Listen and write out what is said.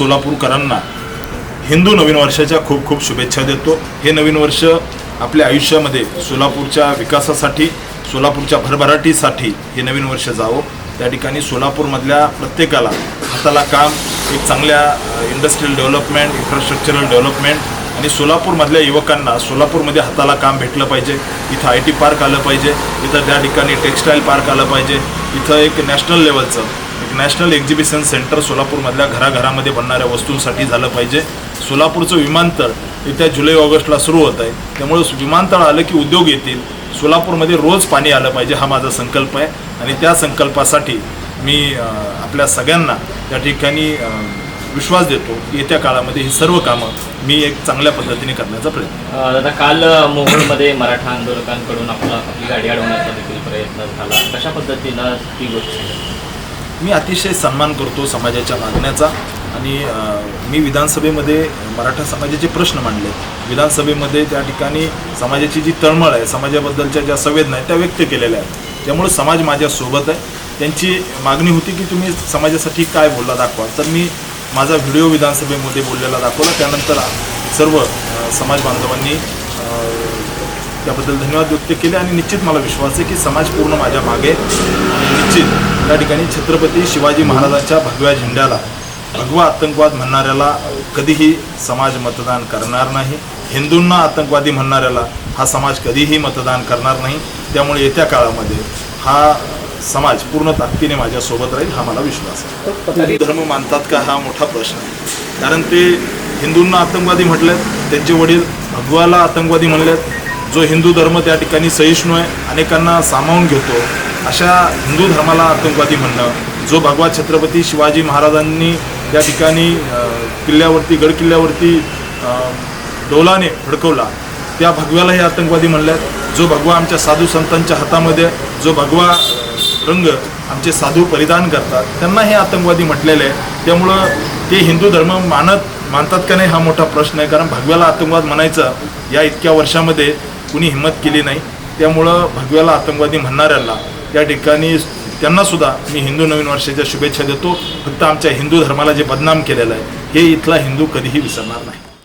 सोलापूरकरांना हिंदू नवीन वर्षाच्या खूप खूप शुभेच्छा देतो. हे नवीन वर्ष आपल्या आयुष्यामध्ये सोलापूरच्या विकासासाठी सोलापूरच्या भरभराटीसाठी हे नवीन वर्ष जावं. त्या ठिकाणी सोलापूरमधल्या प्रत्येकाला हाताला काम एक चांगल्या इंडस्ट्रियल डेव्हलपमेंट इन्फ्रास्ट्रक्चरल डेव्हलपमेंट आणि सोलापूरमधल्या युवकांना सोलापूरमध्ये हाताला काम भेटलं पाहिजे. इथं आय टी पार्क आलं पाहिजे. इथं त्या ठिकाणी टेक्स्टाईल पार्क आलं पाहिजे. इथं एक नॅशनल लेवलचं नॅशनल एक्झिबिशन सेंटर सोलापूरमधल्या घराघरामध्ये बनणाऱ्या वस्तूंसाठी झालं पाहिजे. सोलापूरचं विमानतळ येत्या जुलै ऑगस्टला सुरू होत आहे. त्यामुळे विमानतळ आलं की उद्योग येतील. सोलापूरमध्ये रोज पाणी आलं पाहिजे हा माझा संकल्प आहे. आणि त्या संकल्पासाठी मी आपल्या सगळ्यांना त्या ठिकाणी विश्वास देतो की येत्या काळामध्ये ही सर्व कामं मी एक चांगल्या पद्धतीने करण्याचा प्रयत्न दादा काल अ, मोहोळमध्ये मराठा आंदोलकांकडून आपला आपली गाडी अडवण्याचा देखील प्रयत्न झाला. कशा पद्धतीनं ती गोष्ट मी अतिशय सन्मान करतो समाजाच्या मागण्याचा आणि मी विधानसभेमध्ये मराठा समाजाचे प्रश्न मांडले. विधानसभेमध्ये त्या ठिकाणी समाजाची जी तळमळ आहे समाजाबद्दलच्या ज्या संवेदना आहेत त्या व्यक्त केलेल्या आहेत. त्यामुळं समाज माझ्यासोबत आहे. त्यांची मागणी होती की तुम्ही समाजासाठी काय बोलला दाखवा. तर मी माझा व्हिडिओ विधानसभेमध्ये बोललेला दाखवला. त्यानंतर सर्व समाज बांधवांनी त्याबद्दल धन्यवाद व्यक्त केले आणि निश्चित मला विश्वास आहे की समाज पूर्ण माझ्या मागे आणि निश्चित त्या ठिकाणी छत्रपती शिवाजी महाराजांच्या भगव्या झेंड्याला भगवा आतंकवाद म्हणणाऱ्याला कधीही समाज मतदान करणार नाही. हिंदूंना आतंकवादी म्हणणाऱ्याला हा समाज कधीही मतदान करणार नाही. त्यामुळे येत्या काळामध्ये हा समाज पूर्ण ताकदीने माझ्यासोबत राहील हा मला विश्वास आहे. धर्म मानतात का हा मोठा प्रश्न आहे. कारण ते हिंदूंना आतंकवादी म्हटलेत त्यांचे वडील भगवाला आतंकवादी म्हणलेत. जो हिंदू धर्म त्या ठिकाणी सहिष्णू आहे अनेकांना सामावून घेतो. अशा हिंदू धर्माला आतंकवादी म्हणणं जो भगवा छत्रपती शिवाजी महाराजांनी त्या ठिकाणी किल्ल्यावरती गड किल्ल्यावरती डोलाने फडकवला त्या भगव्याला हे आतंकवादी म्हणल्यात. जो भगवा आमच्या साधू संतांच्या हातामध्ये जो भगवा रंग आमचे साधू परिधान करतात त्यांना हे आतंकवादी म्हटलेले आहे. त्यामुळं ते हिंदू धर्म मानत मानतात का नाही हा मोठा प्रश्न आहे. कारण भगव्याला आतंकवाद म्हणायचं या इतक्या वर्षामध्ये कुणी हिंमत केली नाही. त्यामुळं भगव्याला आतंकवादी म्हणणाऱ्याला त्या ठिकाणी त्यांनासुद्धा मी हिंदू नवीन वर्षाच्या शुभेच्छा देतो. फक्त आमच्या हिंदू धर्माला जे बदनाम केलेलं आहे हे इथला हिंदू कधीही विसरणार नाही.